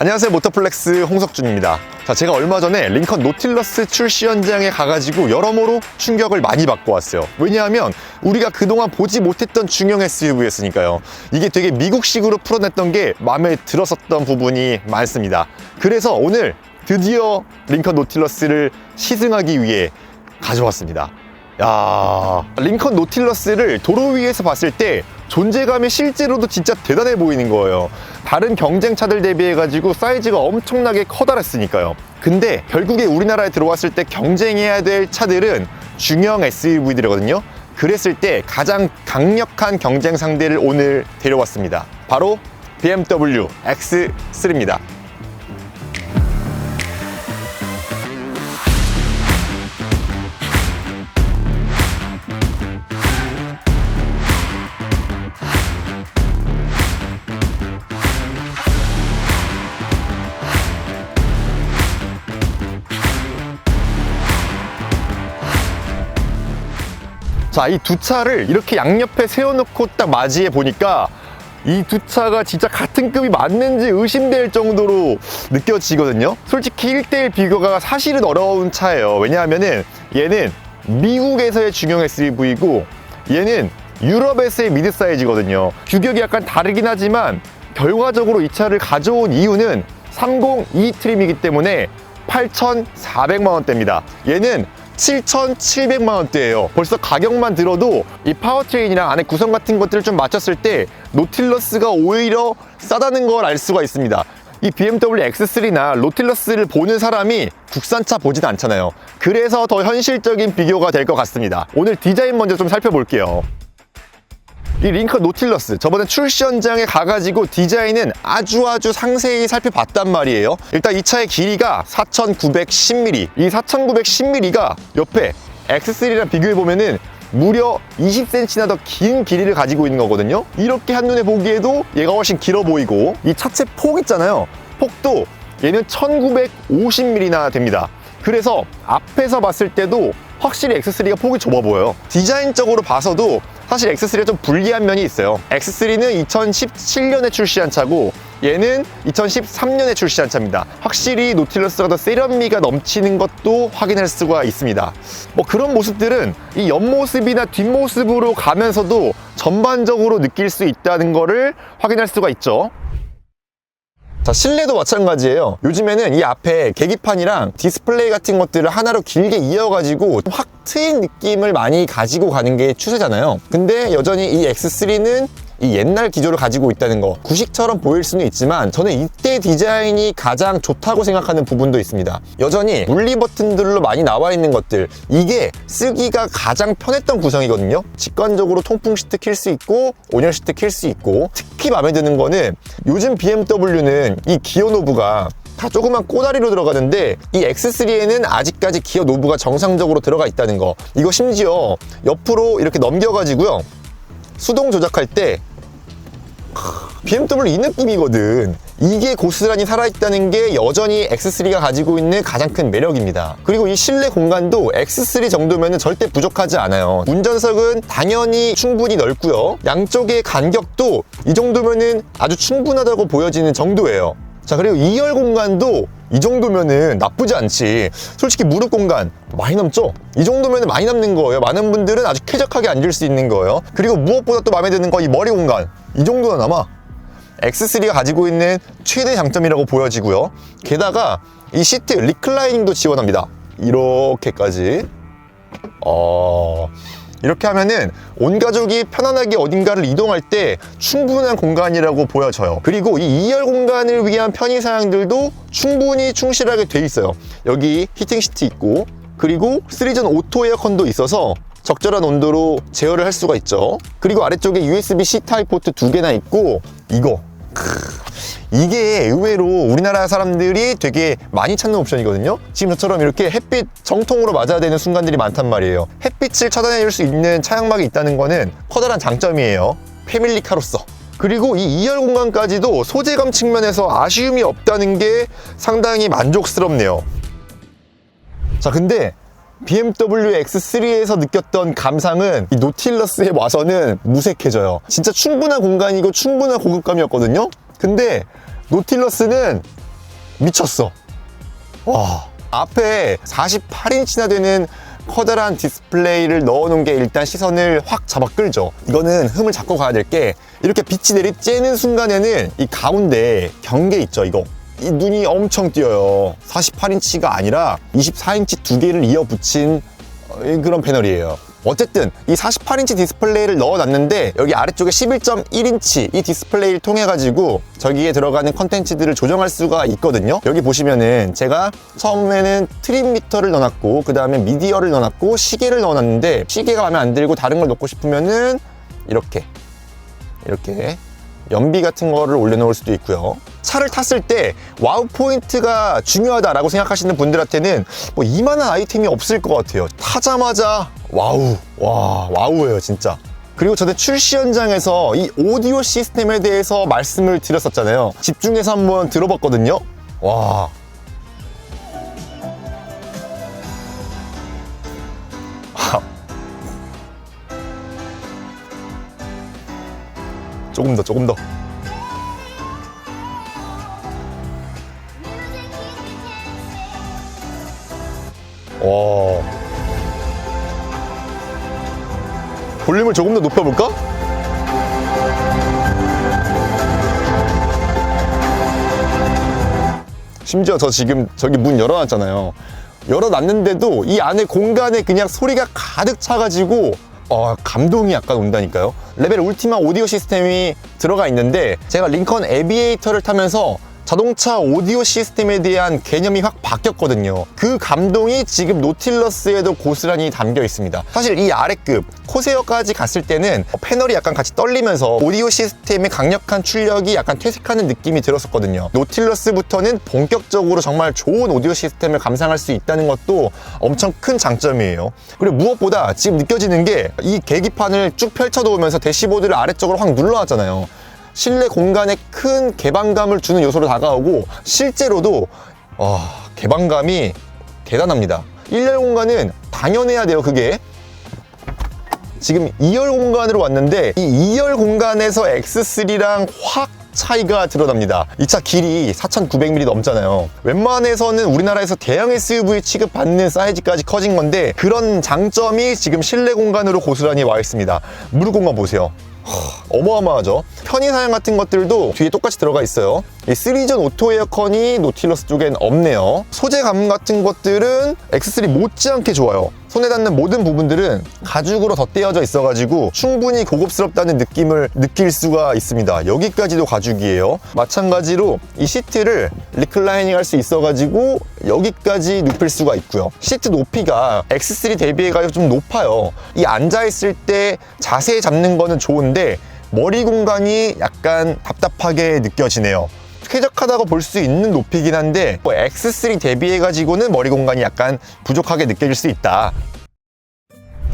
안녕하세요. 모터플렉스 홍석준입니다. 자 제가 얼마 전에 링컨 노틸러스 출시 현장에 가가지고 여러모로 충격을 많이 받고 왔어요. 왜냐하면 우리가 그동안 보지 못했던 중형 SUV였으니까요. 이게 되게 미국식으로 풀어냈던 게 마음에 들었었던 부분이 많습니다. 그래서 오늘 드디어 링컨 노틸러스를 시승하기 위해 가져왔습니다. 야 링컨 노틸러스를 도로 위에서 봤을 때 존재감이 실제로도 진짜 대단해 보이는 거예요. 다른 경쟁차들 대비해 가지고 사이즈가 엄청나게 커다랬으니까요. 근데 결국에 우리나라에 들어왔을 때 경쟁해야 될 차들은 중형 SUV들이거든요. 그랬을 때 가장 강력한 경쟁 상대를 오늘 데려왔습니다. 바로 BMW X3입니다. 자, 이 두 차를 이렇게 양옆에 세워놓고 딱 맞이해 보니까 이 두 차가 진짜 같은 급이 맞는지 의심될 정도로 느껴지거든요. 솔직히 1대1 비교가 사실은 어려운 차예요. 왜냐하면은 얘는 미국에서의 중형 SUV이고 얘는 유럽에서의 미드 사이즈거든요. 규격이 약간 다르긴 하지만 결과적으로 이 차를 가져온 이유는 302 트림이기 때문에 8,400만 원대입니다. 얘는 7,700만 원대예요. 벌써 가격만 들어도 이 파워트레인이랑 안에 구성 같은 것들을 좀 맞췄을 때 노틸러스가 오히려 싸다는 걸 알 수가 있습니다. 이 BMW X3나 노틸러스를 보는 사람이 국산차 보진 않잖아요. 그래서 더 현실적인 비교가 될 것 같습니다. 오늘 디자인 먼저 좀 살펴볼게요. 이 링컨 노틸러스. 저번에 출시 현장에 가가지고 디자인은 아주 아주 상세히 살펴봤단 말이에요. 일단 이 차의 길이가 4910mm 이 4910mm가 옆에 X3랑 비교해보면은 무려 20cm나 더 긴 길이를 가지고 있는 거거든요. 이렇게 한눈에 보기에도 얘가 훨씬 길어 보이고 이 차체 폭 있잖아요. 폭도 얘는 1950mm나 됩니다. 그래서 앞에서 봤을 때도 확실히 X3가 폭이 좁아 보여요. 디자인적으로 봐서도 사실 X3가 좀 불리한 면이 있어요. X3는 2017년에 출시한 차고 얘는 2013년에 출시한 차입니다. 확실히 노틸러스가 더 세련미가 넘치는 것도 확인할 수가 있습니다. 뭐 그런 모습들은 이 옆모습이나 뒷모습으로 가면서도 전반적으로 느낄 수 있다는 것을 확인할 수가 있죠 자, 실내도 마찬가지예요. 요즘에는 이 앞에 계기판이랑 디스플레이 같은 것들을 하나로 길게 이어가지고 확 트인 느낌을 많이 가지고 가는 게 추세잖아요. 근데 여전히 이 X3는 이 옛날 기조를 가지고 있다는 거 구식처럼 보일 수는 있지만 저는 이때 디자인이 가장 좋다고 생각하는 부분도 있습니다. 여전히 물리 버튼들로 많이 나와 있는 것들 이게 쓰기가 가장 편했던 구성이거든요. 직관적으로 통풍 시트 킬 수 있고 온열 시트 킬 수 있고 특히 마음에 드는 거는 요즘 BMW는 이 기어 노브가 다 조그만 꼬다리로 들어가는데 이 X3에는 아직까지 기어 노브가 정상적으로 들어가 있다는 거. 이거 심지어 옆으로 이렇게 넘겨가지고요 수동 조작할 때 BMW 이 느낌이거든. 이게 고스란히 살아있다는 게 여전히 X3가 가지고 있는 가장 큰 매력입니다. 그리고 이 실내 공간도 X3 정도면 절대 부족하지 않아요. 운전석은 당연히 충분히 넓고요. 양쪽의 간격도 이 정도면은 아주 충분하다고 보여지는 정도예요. 자, 그리고 2열 공간도 이 정도면은 나쁘지 않지. 솔직히 무릎 공간 많이 남죠? 이 정도면 많이 남는 거예요. 많은 분들은 아주 쾌적하게 앉을 수 있는 거예요. 그리고 무엇보다 또 마음에 드는 거 이 머리 공간. 이 정도나 남아. X3가 가지고 있는 최대 장점이라고 보여지고요. 게다가 이 시트 리클라이닝도 지원합니다. 이렇게까지. 어... 이렇게 하면은 온 가족이 편안하게 어딘가를 이동할 때 충분한 공간이라고 보여져요. 그리고 이 2열 공간을 위한 편의 사양들도 충분히 충실하게 돼 있어요. 여기 히팅 시트 있고 그리고 3전 오토 에어컨도 있어서 적절한 온도로 제어를 할 수가 있죠. 그리고 아래쪽에 USB-C 타입 포트 두 개나 있고 이거 이게 의외로 우리나라 사람들이 되게 많이 찾는 옵션이거든요. 지금 저처럼 이렇게 햇빛 정통으로 맞아야 되는 순간들이 많단 말이에요. 햇빛을 차단해줄 수 있는 차양막이 있다는 거는 커다란 장점이에요. 패밀리카로서. 그리고 이 2열 공간까지도 소재감 측면에서 아쉬움이 없다는 게 상당히 만족스럽네요. 자, 근데 BMW X3에서 느꼈던 감상은 이 노틸러스에 와서는 무색해져요. 진짜 충분한 공간이고 충분한 고급감이었거든요. 근데 노틸러스는 미쳤어. 와. 앞에 48인치나 되는 커다란 디스플레이를 넣어놓은 게 일단 시선을 확 잡아 끌죠. 이거는 흠을 잡고 가야 될 게 이렇게 빛이 내리 쬐는 순간에는 이 가운데 경계 있죠, 이거. 이 눈이 엄청 띄어요. 48인치가 아니라 24인치 두 개를 이어 붙인 어, 그런 패널이에요. 어쨌든 이 48인치 디스플레이를 넣어놨는데 여기 아래쪽에 11.1인치 이 디스플레이를 통해 가지고 저기에 들어가는 컨텐츠들을 조정할 수가 있거든요 여기 보시면은 제가 처음에는 트림 미터를 넣어놨고 그 다음에 미디어를 넣어놨고 시계를 넣어놨는데 시계가 마음에 안 들고 다른 걸 넣고 싶으면은 이렇게 이렇게 연비 같은 거를 올려놓을 수도 있고요. 차를 탔을 때 와우 포인트가 중요하다라고 생각하시는 분들한테는 뭐 이만한 아이템이 없을 것 같아요. 타자마자 와우, 와 와우예요 진짜. 그리고 전에 출시 현장에서 이 오디오 시스템에 대해서 말씀을 드렸었잖아요. 집중해서 한번 들어봤거든요. 와. 조금 더, 조금 더. 와. 볼륨을 조금 더 높여볼까? 심지어 저 지금 저기 문 열어놨잖아요. 열어놨는데도 이 안에 공간에 그냥 소리가 가득 차가지고 어, 감동이 약간 온다니까요. 레벨 울티마 오디오 시스템이 들어가 있는데 제가 링컨 에비에이터를 타면서 자동차 오디오 시스템에 대한 개념이 확 바뀌었거든요. 그 감동이 지금 노틸러스에도 고스란히 담겨 있습니다. 사실 이 아래급 코세어까지 갔을 때는 패널이 약간 같이 떨리면서 오디오 시스템의 강력한 출력이 약간 퇴색하는 느낌이 들었었거든요. 노틸러스부터는 본격적으로 정말 좋은 오디오 시스템을 감상할 수 있다는 것도 엄청 큰 장점이에요. 그리고 무엇보다 지금 느껴지는 게 이 계기판을 쭉 펼쳐놓으면서 대시보드를 아래쪽으로 확 눌러놨잖아요. 실내 공간에 큰 개방감을 주는 요소로 다가오고 실제로도 와, 개방감이 대단합니다. 1열 공간은 당연해야 돼요, 그게. 지금 2열 공간으로 왔는데 이 2열 공간에서 X3랑 확 차이가 드러납니다. 이 차 길이 4,900mm 넘잖아요. 웬만해서는 우리나라에서 대형 SUV 취급받는 사이즈까지 커진 건데 그런 장점이 지금 실내 공간으로 고스란히 와 있습니다. 무릎 공간 보세요. 어마어마하죠. 편의 사양 같은 것들도 뒤에 똑같이 들어가 있어요. 이 3전 오토 에어컨이 노틸러스 쪽엔 없네요. 소재감 같은 것들은 X3 못지않게 좋아요. 손에 닿는 모든 부분들은 가죽으로 덧대어져 있어가지고 충분히 고급스럽다는 느낌을 느낄 수가 있습니다. 여기까지도 가죽이에요. 마찬가지로 이 시트를 리클라이닝 할 수 있어가지고 여기까지 눕힐 수가 있고요. 시트 높이가 X3 대비해가지고 좀 높아요. 이 앉아있을 때 자세히 잡는 거는 좋은데 머리 공간이 약간 답답하게 느껴지네요. 쾌적하다고 볼 수 있는 높이긴 한데 뭐 X3 대비해가지고는 머리 공간이 약간 부족하게 느껴질 수 있다.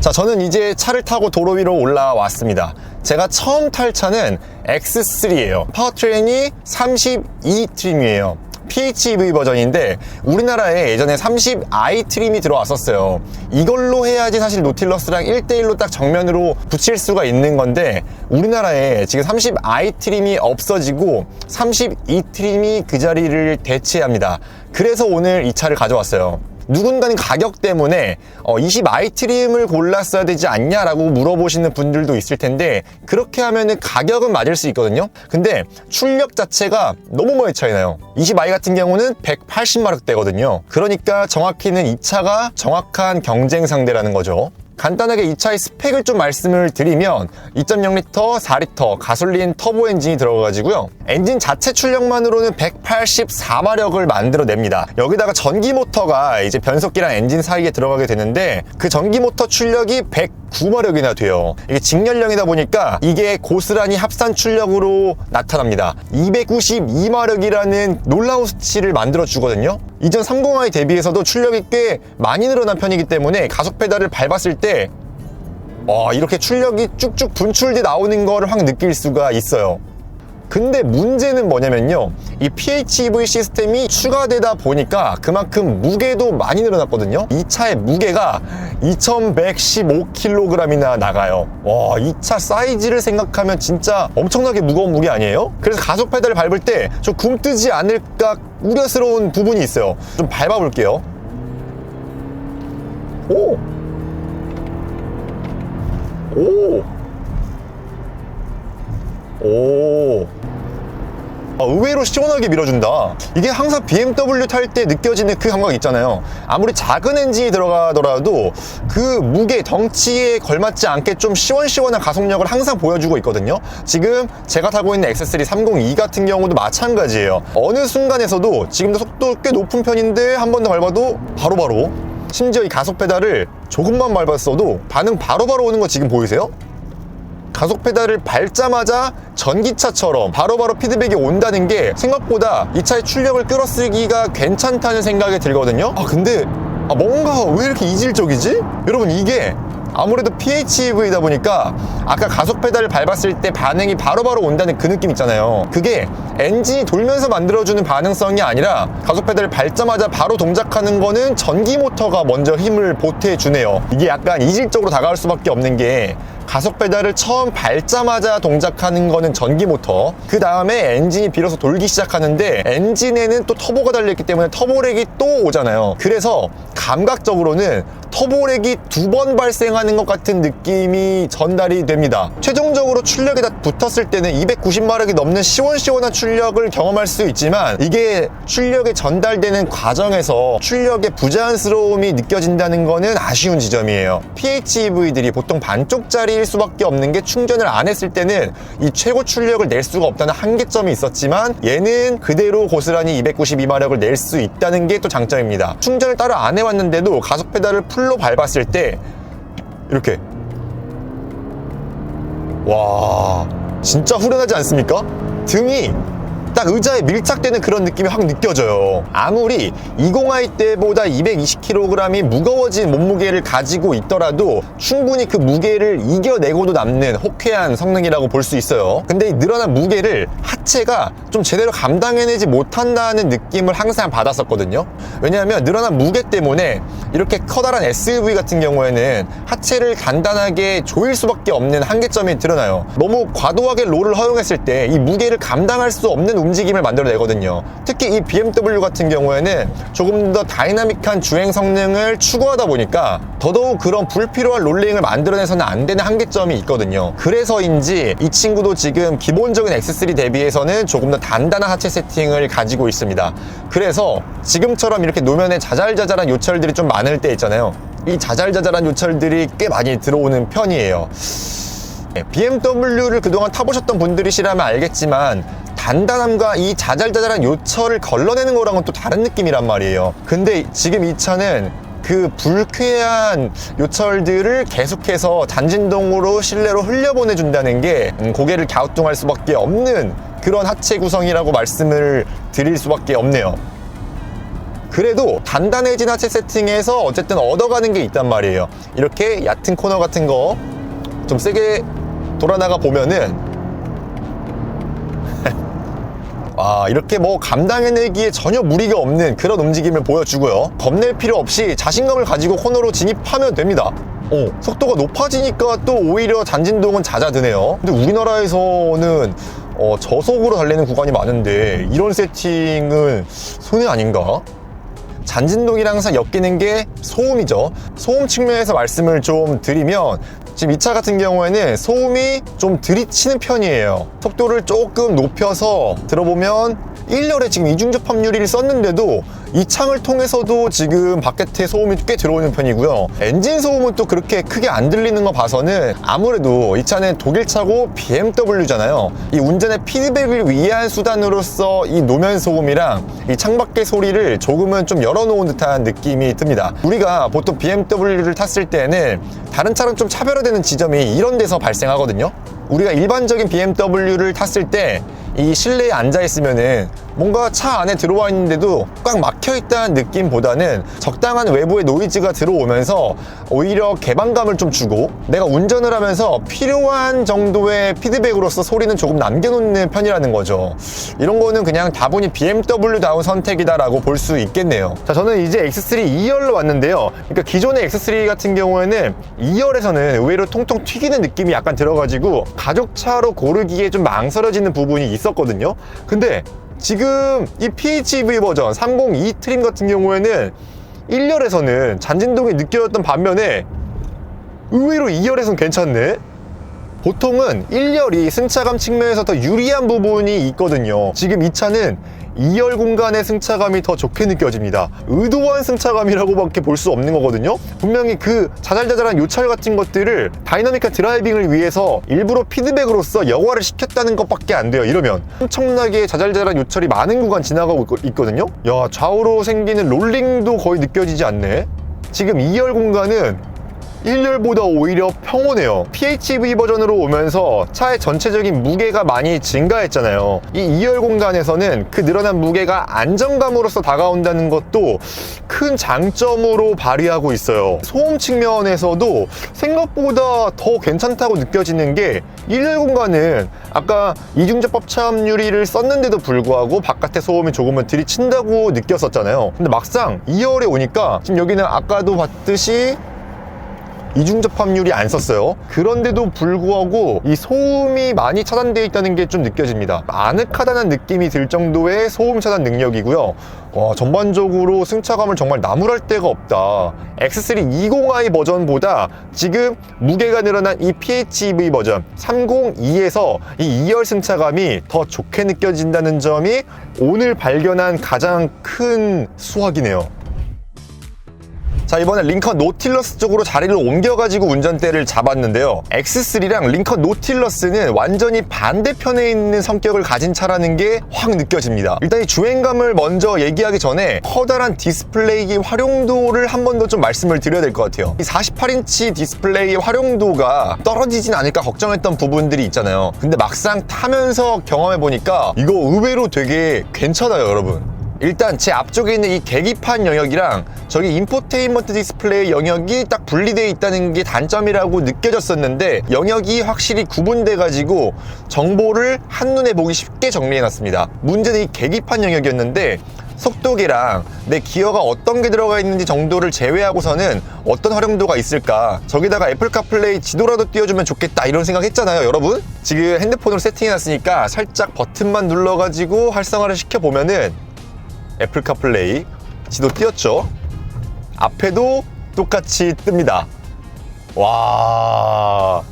자, 저는 이제 차를 타고 도로 위로 올라왔습니다. 제가 처음 탈 차는 X3예요. 파워트레인이 32 트림이에요. PHEV 버전인데 우리나라에 예전에 30i 트림이 들어왔었어요. 이걸로 해야지 사실 노틸러스랑 1대1로 딱 정면으로 붙일 수가 있는 건데 우리나라에 지금 30i 트림이 없어지고 32 트림이 그 자리를 대체합니다. 그래서 오늘 이 차를 가져왔어요. 누군가는 가격 때문에 어, 20i 트림을 골랐어야 되지 않냐라고 물어보시는 분들도 있을 텐데 그렇게 하면은 가격은 맞을 수 있거든요. 근데 출력 자체가 너무 많이 차이 나요. 20i 같은 경우는 180마력대거든요. 그러니까 정확히는 이 차가 정확한 경쟁 상대라는 거죠. 간단하게 이 차의 스펙을 좀 말씀을 드리면 2.0L, 4리터 가솔린 터보 엔진이 들어가가지고요. 엔진 자체 출력만으로는 184마력을 만들어냅니다. 여기다가 전기 모터가 이제 변속기랑 엔진 사이에 들어가게 되는데 그 전기 모터 출력이 109마력이나 돼요. 이게 직렬형이다 보니까 이게 고스란히 합산 출력으로 나타납니다. 292마력이라는 놀라운 수치를 만들어 주거든요. 이전 30i 대비해서도 출력이 꽤 많이 늘어난 편이기 때문에 가속 페달을 밟았을 때 와, 이렇게 출력이 쭉쭉 분출돼 나오는 거를 확 느낄 수가 있어요. 근데 문제는 뭐냐면요. 이 PHEV 시스템이 추가되다 보니까 그만큼 무게도 많이 늘어났거든요. 이 차의 무게가 2115kg이나 나가요. 와, 이 차 사이즈를 생각하면 진짜 엄청나게 무거운 무게 아니에요? 그래서 가속 페달을 밟을 때 좀 굼뜨지 않을까 우려스러운 부분이 있어요. 좀 밟아볼게요. 오! 오! 오! 아, 의외로 시원하게 밀어준다. 이게 항상 BMW 탈 때 느껴지는 그 감각 있잖아요. 아무리 작은 엔진이 들어가더라도 그 무게, 덩치에 걸맞지 않게 좀 시원시원한 가속력을 항상 보여주고 있거든요. 지금 제가 타고 있는 X3 302 같은 경우도 마찬가지예요. 어느 순간에서도 지금도 속도 꽤 높은 편인데 한 번 더 밟아도 바로바로 심지어 이 가속 페달을 조금만 밟았어도 반응 바로 바로 오는 거 지금 보이세요? 가속 페달을 밟자마자 전기차처럼 바로 바로 피드백이 온다는 게 생각보다 이 차의 출력을 끌어쓰기가 괜찮다는 생각이 들거든요. 아 근데 아, 뭔가 왜 이렇게 이질적이지? 여러분 이게 아무래도 PHEV다 보니까 아까 가속 페달을 밟았을 때 반응이 바로 바로 온다는 그 느낌 있잖아요. 그게 엔진이 돌면서 만들어주는 반응성이 아니라 가속 페달을 밟자마자 바로 동작하는 거는 전기 모터가 먼저 힘을 보태주네요. 이게 약간 이질적으로 다가올 수밖에 없는 게 가속 페달을 처음 밟자마자 동작하는 거는 전기 모터. 그 다음에 엔진이 비로소 돌기 시작하는데 엔진에는 또 터보가 달려있기 때문에 터보렉이 또 오잖아요. 그래서 감각적으로는 터보렉이 두 번 발생하는 것 같은 느낌이 전달이 됩니다. 최종적으로 출력에 다 붙었을 때는 290마력이 넘는 시원시원한 출력을 경험할 수 있지만 이게 출력에 전달되는 과정에서 출력의 부자연스러움이 느껴진다는 거는 아쉬운 지점이에요. PHEV들이 보통 반쪽짜리 일 수밖에 없는 게 충전을 안 했을 때는 이 최고 출력을 낼 수가 없다는 한계점이 있었지만 얘는 그대로 고스란히 292마력을 낼 수 있다는 게 또 장점입니다 충전을 따로 안 해왔는데도 가속 페달을 풀로 밟았을 때 이렇게 와 진짜 후련하지 않습니까? 등이 딱 의자에 밀착되는 그런 느낌이 확 느껴져요. 아무리 20i 때보다 220kg이 무거워진 몸무게를 가지고 있더라도 충분히 그 무게를 이겨내고도 남는 호쾌한 성능이라고 볼 수 있어요. 근데 이 늘어난 무게를 하체가 좀 제대로 감당해내지 못한다는 느낌을 항상 받았었거든요. 왜냐하면 늘어난 무게 때문에 이렇게 커다란 SUV 같은 경우에는 하체를 간단하게 조일 수밖에 없는 한계점이 드러나요. 너무 과도하게 롤을 허용했을 때 이 무게를 감당할 수 없는 움직임을 만들어내거든요. 특히 이 BMW 같은 경우에는 조금 더 다이나믹한 주행 성능을 추구하다 보니까 더더욱 그런 불필요한 롤링을 만들어내서는 안 되는 한계점이 있거든요. 그래서인지 이 친구도 지금 기본적인 X3 대비해서는 조금 더 단단한 하체 세팅을 가지고 있습니다. 그래서 지금처럼 이렇게 노면에 자잘자잘한 요철들이 좀 많을 때 있잖아요. 이 자잘자잘한 요철들이 꽤 많이 들어오는 편이에요. BMW를 그동안 타보셨던 분들이시라면 알겠지만 단단함과 이 자잘자잘한 요철을 걸러내는 거랑은 또 다른 느낌이란 말이에요. 근데 지금 이 차는 그 불쾌한 요철들을 계속해서 잔진동으로 실내로 흘려보내준다는 게 음, 고개를 갸우뚱할 수밖에 없는 그런 하체 구성이라고 말씀을 드릴 수밖에 없네요. 그래도 단단해진 하체 세팅에서 어쨌든 얻어가는 게 있단 말이에요. 이렇게 얕은 코너 같은 거 좀 세게 돌아나가 보면은 아 이렇게 뭐 감당해내기에 전혀 무리가 없는 그런 움직임을 보여주고요 겁낼 필요 없이 자신감을 가지고 코너로 진입하면 됩니다 어, 속도가 높아지니까 또 오히려 잔진동은 잦아드네요 근데 우리나라에서는 어, 저속으로 달리는 구간이 많은데 이런 세팅은 손해 아닌가? 잔진동이랑 항상 엮이는 게 소음이죠. 소음 측면에서 말씀을 좀 드리면 지금 이 차 같은 경우에는 소음이 좀 들이치는 편이에요. 속도를 조금 높여서 들어보면 1열에 지금 이중접합 유리를 썼는데도 이 창을 통해서도 지금 바깥에 소음이 꽤 들어오는 편이고요. 엔진 소음은 또 그렇게 크게 안 들리는 거 봐서는 아무래도 이 차는 독일차고 BMW잖아요. 이 운전의 피드백을 위한 수단으로서 이 노면 소음이랑 이 창밖의 소리를 조금은 좀 열어놓은 듯한 느낌이 듭니다. 우리가 보통 BMW를 탔을 때는 다른 차랑 좀 차별화되는 지점이 이런 데서 발생하거든요. 우리가 일반적인 BMW를 탔을 때 이 실내에 앉아 있으면은 뭔가 차 안에 들어와 있는데도 꽉 막혀 있다는 느낌보다는 적당한 외부의 노이즈가 들어오면서 오히려 개방감을 좀 주고 내가 운전을 하면서 필요한 정도의 피드백으로서 소리는 조금 남겨놓는 편이라는 거죠. 이런 거는 그냥 다분히 BMW다운 선택이다라고 볼 수 있겠네요. 자, 저는 이제 X3 2열로 왔는데요. 그러니까 기존의 X3 같은 경우에는 2열에서는 의외로 통통 튀기는 느낌이 약간 들어가지고 가족차로 고르기에 좀 망설여지는 부분이 있 었거든요. 근데 지금 이 PHEV 버전 302 트림 같은 경우에는 1열에서는 잔진동이 느껴졌던 반면에 의외로 2열에서는 괜찮네? 보통은 1열이 승차감 측면에서 더 유리한 부분이 있거든요. 지금 이 차는 2열 공간의 승차감이 더 좋게 느껴집니다. 의도한 승차감이라고밖에 볼 수 없는 거거든요. 분명히 그 자잘자잘한 요철 같은 것들을 다이나믹한 드라이빙을 위해서 일부러 피드백으로서 여과를 시켰다는 것밖에 안 돼요. 이러면 엄청나게 자잘자잘한 요철이 많은 구간 지나가고 있- 있거든요. 야 좌우로 생기는 롤링도 거의 느껴지지 않네. 지금 2열 공간은 1열보다 오히려 평온해요. PHEV 버전으로 오면서 차의 전체적인 무게가 많이 증가했잖아요. 이 2열 공간에서는 그 늘어난 무게가 안정감으로서 다가온다는 것도 큰 장점으로 발휘하고 있어요. 소음 측면에서도 생각보다 더 괜찮다고 느껴지는 게 1열 공간은 아까 이중접합 차음 유리를 썼는데도 불구하고 바깥에 소음이 조금은 들이친다고 느꼈었잖아요. 근데 막상 2열에 오니까 지금 여기는 아까도 봤듯이 이중접합률이 안 썼어요. 그런데도 불구하고 이 소음이 많이 차단되어 있다는 게 좀 느껴집니다. 아늑하다는 느낌이 들 정도의 소음 차단 능력이고요. 와, 전반적으로 승차감을 정말 나무랄 데가 없다. X3 20i 버전보다 지금 무게가 늘어난 이 PHEV 버전 302에서 이 2열 승차감이 더 좋게 느껴진다는 점이 오늘 발견한 가장 큰 수확이네요. 자 이번에 링컨 노틸러스 쪽으로 자리를 옮겨가지고 운전대를 잡았는데요. X3랑 링컨 노틸러스는 완전히 반대편에 있는 성격을 가진 차라는 게 확 느껴집니다. 일단 이 주행감을 먼저 얘기하기 전에 커다란 디스플레이 활용도를 한 번 더 좀 말씀을 드려야 될 것 같아요. 이 48인치 디스플레이의 활용도가 떨어지진 않을까 걱정했던 부분들이 있잖아요. 근데 막상 타면서 경험해보니까 이거 의외로 되게 괜찮아요 여러분 일단 제 앞쪽에 있는 이 계기판 영역이랑 저기 인포테인먼트 디스플레이 영역이 딱 분리되어 있다는 게 단점이라고 느껴졌었는데 영역이 확실히 구분돼 가지고 정보를 한눈에 보기 쉽게 정리해 놨습니다. 문제는 이 계기판 영역이었는데 속도계랑 내 기어가 어떤 게 들어가 있는지 정도를 제외하고서는 어떤 활용도가 있을까? 저기다가 애플 카플레이 지도라도 띄워주면 좋겠다 이런 생각 했잖아요 여러분? 지금 핸드폰으로 세팅해 놨으니까 살짝 버튼만 눌러가지고 활성화를 시켜보면은 애플 카플레이 지도 띄었죠? 앞에도 똑같이 뜹니다. 와.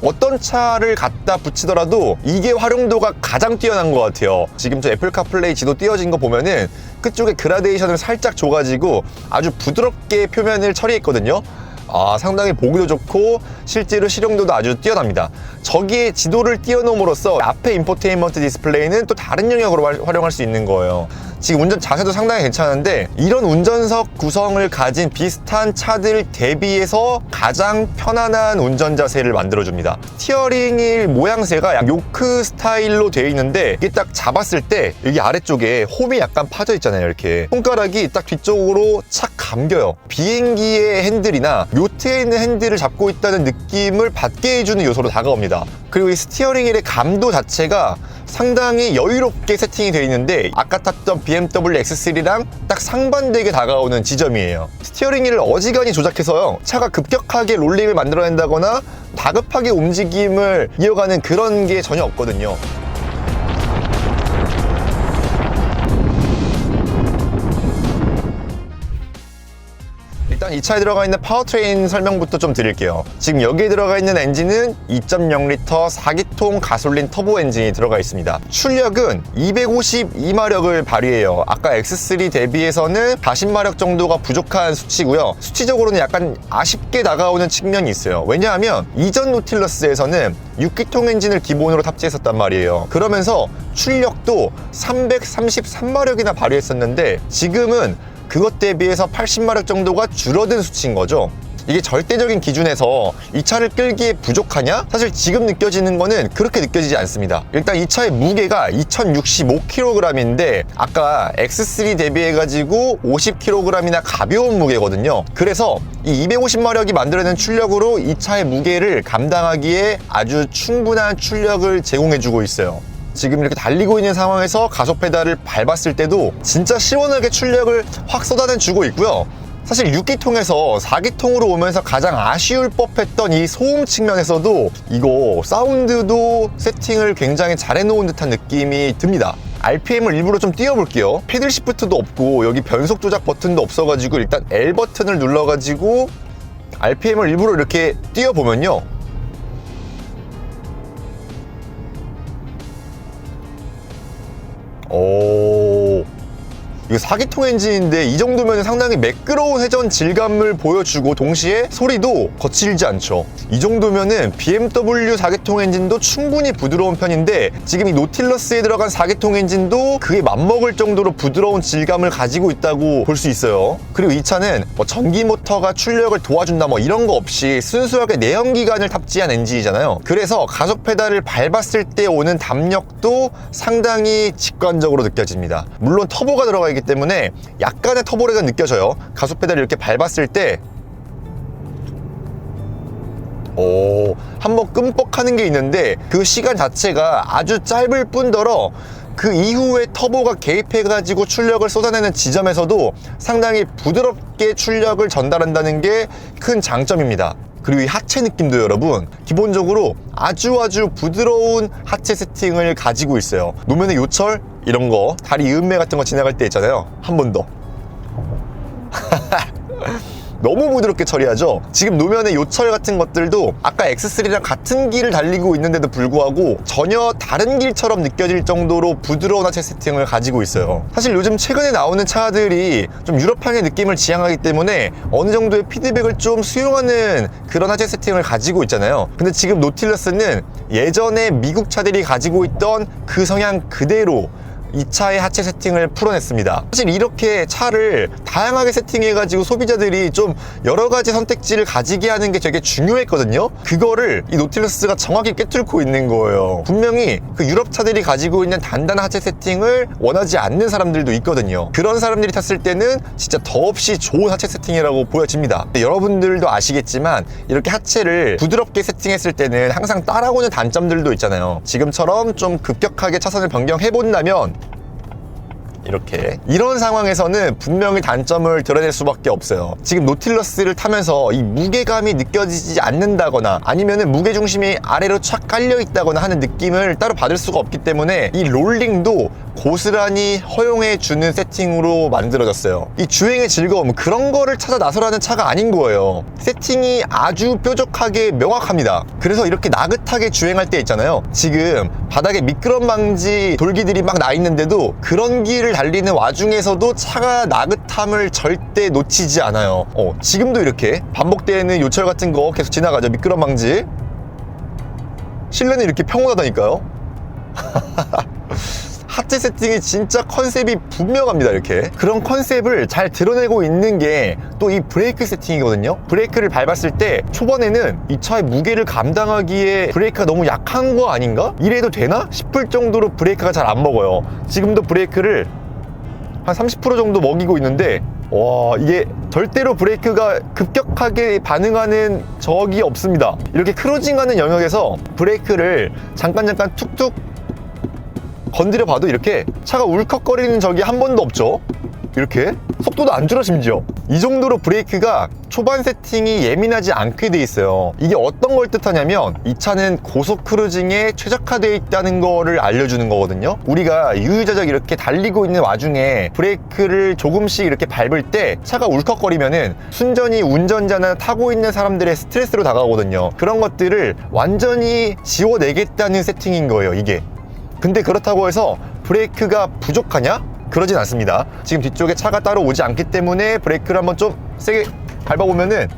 어떤 차를 갖다 붙이더라도 이게 활용도가 가장 뛰어난 것 같아요. 지금 저 애플 카플레이 지도 띄어진 거 보면은 그쪽에 그라데이션을 살짝 줘가지고 아주 부드럽게 표면을 처리했거든요. 아 상당히 보기도 좋고 실제로 실용도도 아주 뛰어납니다. 저기에 지도를 띄워놓음으로써 앞에 인포테인먼트 디스플레이는 또 다른 영역으로 활- 활용할 수 있는 거예요 지금 운전 자세도 상당히 괜찮은데 이런 운전석 구성을 가진 비슷한 차들 대비해서 가장 편안한 운전 자세를 만들어줍니다. 스티어링 휠 모양새가 약 요크 스타일로 되어 있는데 이게 딱 잡았을 때 여기 아래쪽에 홈이 약간 파져 있잖아요 이렇게. 손가락이 딱 뒤쪽으로 착 감겨요. 비행기의 핸들이나 요트에 있는 핸들을 잡고 있다는 느낌을 받게 해주는 요소로 다가옵니다. 그리고 이 스티어링 휠의 감도 자체가 상당히 여유롭게 세팅이 되어 있는데 아까 탔던 BMW X3랑 딱 상반되게 다가오는 지점이에요. 스티어링 휠을 어지간히 조작해서요 차가 급격하게 롤링을 만들어낸다거나 다급하게 움직임을 이어가는 그런 게 전혀 없거든요 일단 이 차에 들어가 있는 파워트레인 설명부터 좀 드릴게요. 지금 여기에 들어가 있는 엔진은 2.0L 4기통 가솔린 터보 엔진이 들어가 있습니다. 출력은 252마력을 발휘해요. 아까 X3 대비해서는 40마력 정도가 부족한 수치고요. 수치적으로는 약간 아쉽게 다가오는 측면이 있어요. 왜냐하면 이전 노틸러스에서는 6기통 엔진을 기본으로 탑재했었단 말이에요. 그러면서 출력도 333마력이나 발휘했었는데 지금은 그것 대비해서 80마력 정도가 줄어든 수치인 거죠. 이게 절대적인 기준에서 이 차를 끌기에 부족하냐? 사실 지금 느껴지는 거는 그렇게 느껴지지 않습니다. 일단 이 차의 무게가 2065kg인데 아까 X3 대비해가지고 50kg이나 가벼운 무게거든요. 그래서 이 250마력이 만들어낸 출력으로 이 차의 무게를 감당하기에 아주 충분한 출력을 제공해주고 있어요. 지금 이렇게 달리고 있는 상황에서 가속 페달을 밟았을 때도 진짜 시원하게 출력을 확 쏟아내주고 있고요. 사실 6기통에서 4기통으로 오면서 가장 아쉬울 법했던 이 소음 측면에서도 이거 사운드도 세팅을 굉장히 잘 해놓은 듯한 느낌이 듭니다. RPM을 일부러 좀 띄워볼게요. 패들 시프트도 없고 여기 변속 조작 버튼도 없어가지고 일단 L 버튼을 눌러가지고 RPM을 일부러 이렇게 띄워보면요. 오. 이거 사기통 엔진인데 이 정도면 상당히 매끄러운 회전 질감을 보여주고 동시에 소리도 거칠지 않죠. 이 정도면은 BMW 4기통 엔진도 충분히 부드러운 편인데 지금 이 노틸러스에 들어간 4기통 엔진도 그에 맞먹을 정도로 부드러운 질감을 가지고 있다고 볼 수 있어요. 그리고 이 차는 뭐 전기 모터가 출력을 도와준다 뭐 이런 거 없이 순수하게 내연기관을 탑재한 엔진이잖아요. 그래서 가속 페달을 밟았을 때 오는 담력도 상당히 직관적으로 느껴집니다. 물론 터보가 들어가 있기 때문에 약간의 터보력은 느껴져요. 가속 페달을 이렇게 밟았을 때 오, 한번 끔뻑하는 게 있는데 그 시간 자체가 아주 짧을 뿐더러 그 이후에 터보가 개입해가지고 출력을 쏟아내는 지점에서도 상당히 부드럽게 출력을 전달한다는 게 큰 장점입니다. 그리고 이 하체 느낌도 여러분 기본적으로 아주 아주 부드러운 하체 세팅을 가지고 있어요. 노면의 요철 이런 거 다리 이음매 같은 거 지나갈 때 있잖아요. 한 번 더. 너무 부드럽게 처리하죠? 지금 노면의 요철 같은 것들도 아까 X3랑 같은 길을 달리고 있는데도 불구하고 전혀 다른 길처럼 느껴질 정도로 부드러운 하체 세팅을 가지고 있어요. 사실 요즘 최근에 나오는 차들이 좀 유럽향의 느낌을 지향하기 때문에 어느 정도의 피드백을 좀 수용하는 그런 하체 세팅을 가지고 있잖아요. 근데 지금 노틸러스는 예전에 미국 차들이 가지고 있던 그 성향 그대로 이 차의 하체 세팅을 풀어냈습니다. 사실 이렇게 차를 다양하게 세팅해가지고 소비자들이 좀 여러 가지 선택지를 가지게 하는 게 되게 중요했거든요. 그거를 이 노틸러스가 정확히 깨뚫고 있는 거예요. 분명히 그 유럽 차들이 가지고 있는 단단한 하체 세팅을 원하지 않는 사람들도 있거든요. 그런 사람들이 탔을 때는 진짜 더없이 좋은 하체 세팅이라고 보여집니다. 여러분들도 아시겠지만 이렇게 하체를 부드럽게 세팅했을 때는 항상 따라오는 단점들도 있잖아요. 지금처럼 좀 급격하게 차선을 변경해 본다면 이렇게. 이런 상황에서는 분명히 단점을 드러낼 수밖에 없어요. 지금 노틸러스를 타면서 이 무게감이 느껴지지 않는다거나 아니면은 무게 중심이 아래로 착 깔려 있다거나 하는 느낌을 따로 받을 수가 없기 때문에 이 롤링도 고스란히 허용해 주는 세팅으로 만들어졌어요. 이 주행의 즐거움 그런 거를 찾아 나서라는 차가 아닌 거예요. 세팅이 아주 뾰족하게 명확합니다. 그래서 이렇게 나긋하게 주행할 때 있잖아요. 지금 바닥에 미끄럼 방지 돌기들이 막 나 있는데도 그런 길을 달리는 와중에서도 차가 나긋함을 절대 놓치지 않아요. 어, 지금도 이렇게 반복되는 요철 같은 거 계속 지나가죠. 미끄럼 방지. 실내는 이렇게 평온하다니까요. 하체 세팅이 진짜 컨셉이 분명합니다 이렇게. 그런 컨셉을 잘 드러내고 있는 게 또 이 브레이크 세팅이거든요. 브레이크를 밟았을 때 초반에는 이 차의 무게를 감당하기에 브레이크가 너무 약한 거 아닌가? 이래도 되나? 싶을 정도로 브레이크가 잘 안 먹어요. 지금도 브레이크를 한 30% 정도 먹이고 있는데 와 이게 절대로 브레이크가 급격하게 반응하는 적이 없습니다. 이렇게 크루징하는 영역에서 브레이크를 잠깐 잠깐 툭툭 건드려 봐도 이렇게 차가 울컥거리는 적이 한 번도 없죠? 이렇게 속도도 안 줄어 심지어. 이 정도로 브레이크가 초반 세팅이 예민하지 않게 돼 있어요. 이게 어떤 걸 뜻하냐면 이 차는 고속 크루징에 최적화되어 있다는 거를 알려주는 거거든요. 우리가 유유자적 이렇게 달리고 있는 와중에 브레이크를 조금씩 이렇게 밟을 때 차가 울컥거리면은 순전히 운전자나 타고 있는 사람들의 스트레스로 다가오거든요. 그런 것들을 완전히 지워내겠다는 세팅인 거예요 이게. 근데 그렇다고 해서 브레이크가 부족하냐? 그러진 않습니다. 지금 뒤쪽에 차가 따로 오지 않기 때문에 브레이크를 한번 좀 세게 밟아보면은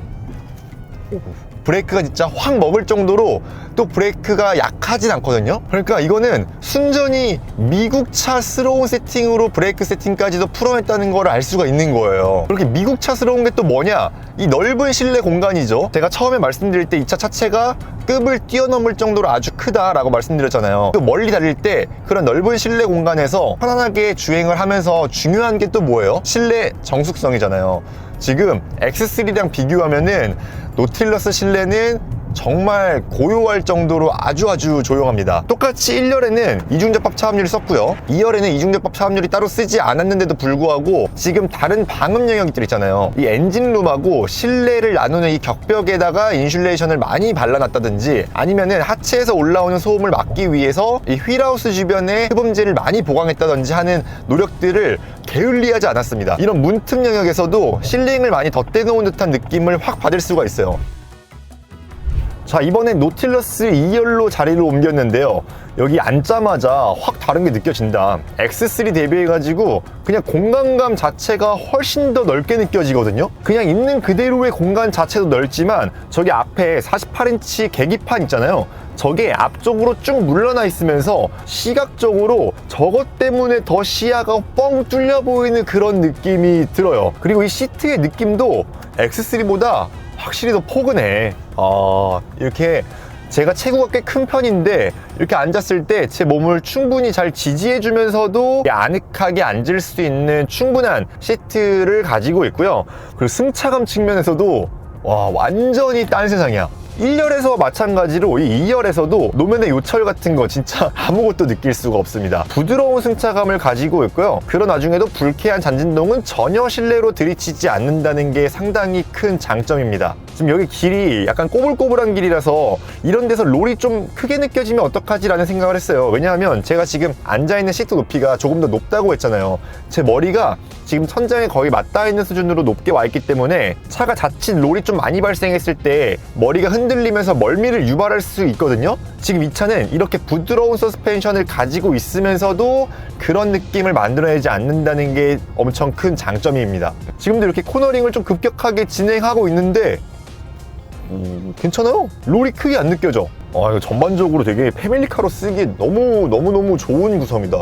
브레이크가 진짜 확 먹을 정도로 또 브레이크가 약하진 않거든요. 그러니까 이거는 순전히 미국차스러운 세팅으로 브레이크 세팅까지도 풀어냈다는 걸 알 수가 있는 거예요. 그렇게 미국차스러운 게 또 뭐냐? 이 넓은 실내 공간이죠. 제가 처음에 말씀드릴 때 이 차 차체가 급을 뛰어넘을 정도로 아주 크다라고 말씀드렸잖아요. 그 멀리 달릴 때 그런 넓은 실내 공간에서 편안하게 주행을 하면서 중요한 게 또 뭐예요? 실내 정숙성이잖아요. 지금 X3랑 비교하면은 노틸러스 실내는 정말 고요할 정도로 아주 아주 조용합니다. 똑같이 1열에는 이중접합 차압률을 썼고요. 2열에는 이중접합 차압률이 따로 쓰지 않았는데도 불구하고 지금 다른 방음 영역들 있잖아요. 이 엔진룸하고 실내를 나누는 이 격벽에다가 인슐레이션을 많이 발라놨다든지 아니면은 하체에서 올라오는 소음을 막기 위해서 이 휠하우스 주변에 흡음재를 많이 보강했다든지 하는 노력들을 게을리하지 않았습니다. 이런 문틈 영역에서도 실링을 많이 덧대놓은 듯한 느낌을 확 받을 수가 있어요. 자 이번엔 노틸러스 2열로 자리를 옮겼는데요 여기 앉자마자 확 다른 게 느껴진다 X3 대비해가지고 그냥 공간감 자체가 훨씬 더 넓게 느껴지거든요 그냥 있는 그대로의 공간 자체도 넓지만 저기 앞에 48인치 계기판 있잖아요 저게 앞쪽으로 쭉 물러나 있으면서 시각적으로 저것 때문에 더 시야가 뻥 뚫려 보이는 그런 느낌이 들어요 그리고 이 시트의 느낌도 X3보다 확실히 더 포근해. 아, 이렇게 제가 체구가 꽤 큰 편인데 이렇게 앉았을 때 제 몸을 충분히 잘 지지해 주면서도 아늑하게 앉을 수 있는 충분한 시트를 가지고 있고요. 그리고 승차감 측면에서도 와, 완전히 딴 세상이야. 1열에서 마찬가지로 이 2열에서도 노면의 요철 같은 거 진짜 아무것도 느낄 수가 없습니다. 부드러운 승차감을 가지고 있고요. 그런 와중에도 불쾌한 잔진동은 전혀 실내로 들이치지 않는다는 게 상당히 큰 장점입니다. 지금 여기 길이 약간 꼬불꼬불한 길이라서 이런 데서 롤이 좀 크게 느껴지면 어떡하지라는 생각을 했어요. 왜냐하면 제가 지금 앉아있는 시트 높이가 조금 더 높다고 했잖아요. 제 머리가 지금 천장에 거의 맞닿아 있는 수준으로 높게 와 있기 때문에 차가 자칫 롤이 좀 많이 발생했을 때 머리가 흔들 리면서 멀미를 유발할 수 있거든요. 지금 이 차는 이렇게 부드러운 서스펜션을 가지고 있으면서도 그런 느낌을 만들어내지 않는다는 게 엄청 큰 장점입니다. 지금도 이렇게 코너링을 좀 급격하게 진행하고 있는데 음, 괜찮아요. 롤이 크게 안 느껴져. 아, 이거 전반적으로 되게 패밀리카로 쓰기 너무, 너무너무 좋은 구성이다.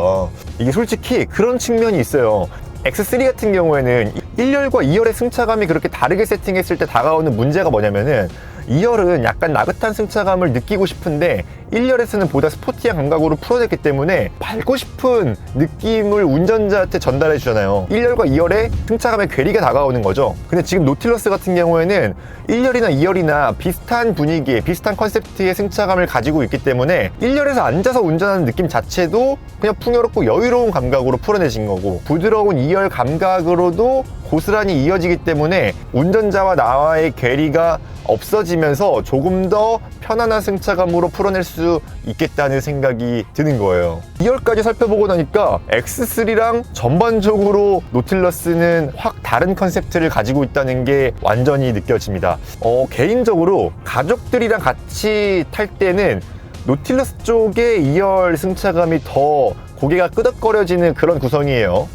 이게 솔직히 그런 측면이 있어요. X3 같은 경우에는 1열과 2열의 승차감이 그렇게 다르게 세팅했을 때 다가오는 문제가 뭐냐면은 2열은 약간 나긋한 승차감을 느끼고 싶은데 1열에서는 보다 스포티한 감각으로 풀어냈기 때문에 밟고 싶은 느낌을 운전자한테 전달해 주잖아요. 1열과 2열에 승차감의 괴리가 다가오는 거죠. 근데 지금 노틸러스 같은 경우에는 1열이나 2열이나 비슷한 분위기에 비슷한 컨셉트의 승차감을 가지고 있기 때문에 1열에서 앉아서 운전하는 느낌 자체도 그냥 풍요롭고 여유로운 감각으로 풀어내진 거고 부드러운 2열 감각으로도 고스란히 이어지기 때문에 운전자와 나와의 괴리가 없어지면서 조금 더 편안한 승차감으로 풀어낼 수 있겠다는 생각이 드는 거예요. 2열까지 살펴보고 나니까 X3랑 전반적으로 노틸러스는 확 다른 컨셉트를 가지고 있다는 게 완전히 느껴집니다. 어, 개인적으로 가족들이랑 같이 탈 때는 노틸러스 쪽의 2열 승차감이 더 고개가 끄덕거려지는 그런 구성이에요.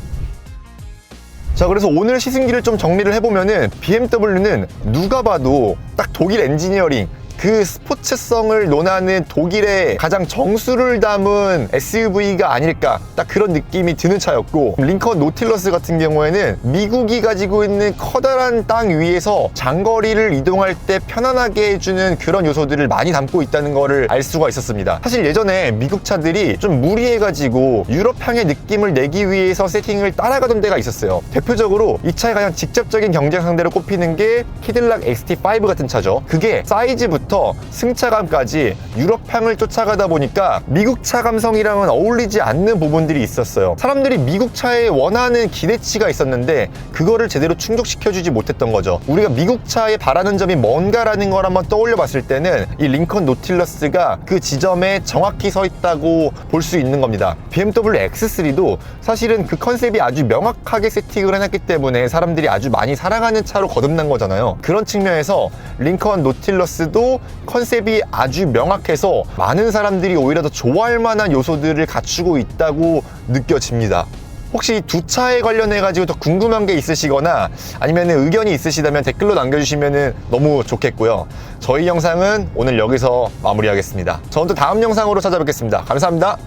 자 그래서 오늘 시승기를 좀 정리를 해보면은 BMW는 누가 봐도 딱 독일 엔지니어링 그 스포츠성을 논하는 독일의 가장 정수를 담은 SUV가 아닐까. 딱 그런 느낌이 드는 차였고 링컨 노틸러스 같은 경우에는 미국이 가지고 있는 커다란 땅 위에서 장거리를 이동할 때 편안하게 해주는 그런 요소들을 많이 담고 있다는 것을 알 수가 있었습니다. 사실 예전에 미국 차들이 좀 무리해가지고 유럽향의 느낌을 내기 위해서 세팅을 따라가던 데가 있었어요. 대표적으로 이 차의 가장 직접적인 경쟁 상대로 꼽히는 게 키들락 XT5 같은 차죠. 그게 사이즈부터 승차감까지 유럽향을 쫓아가다 보니까 미국 차 감성이랑은 어울리지 않는 부분들이 있었어요. 사람들이 미국 차에 원하는 기대치가 있었는데 그거를 제대로 충족시켜주지 못했던 거죠. 우리가 미국 차에 바라는 점이 뭔가라는 걸 한번 떠올려 봤을 때는 이 링컨 노틸러스가 그 지점에 정확히 서 있다고 볼 수 있는 겁니다. BMW X3도 사실은 그 컨셉이 아주 명확하게 세팅을 해놨기 때문에 사람들이 아주 많이 사랑하는 차로 거듭난 거잖아요. 그런 측면에서 링컨 노틸러스도 컨셉이 아주 명확해서 많은 사람들이 오히려 더 좋아할 만한 요소들을 갖추고 있다고 느껴집니다. 혹시 두 차에 관련해 가지고 더 궁금한 게 있으시거나 아니면 의견이 있으시다면 댓글로 남겨주시면 너무 좋겠고요. 저희 영상은 오늘 여기서 마무리하겠습니다. 저는 또 다음 영상으로 찾아뵙겠습니다. 감사합니다.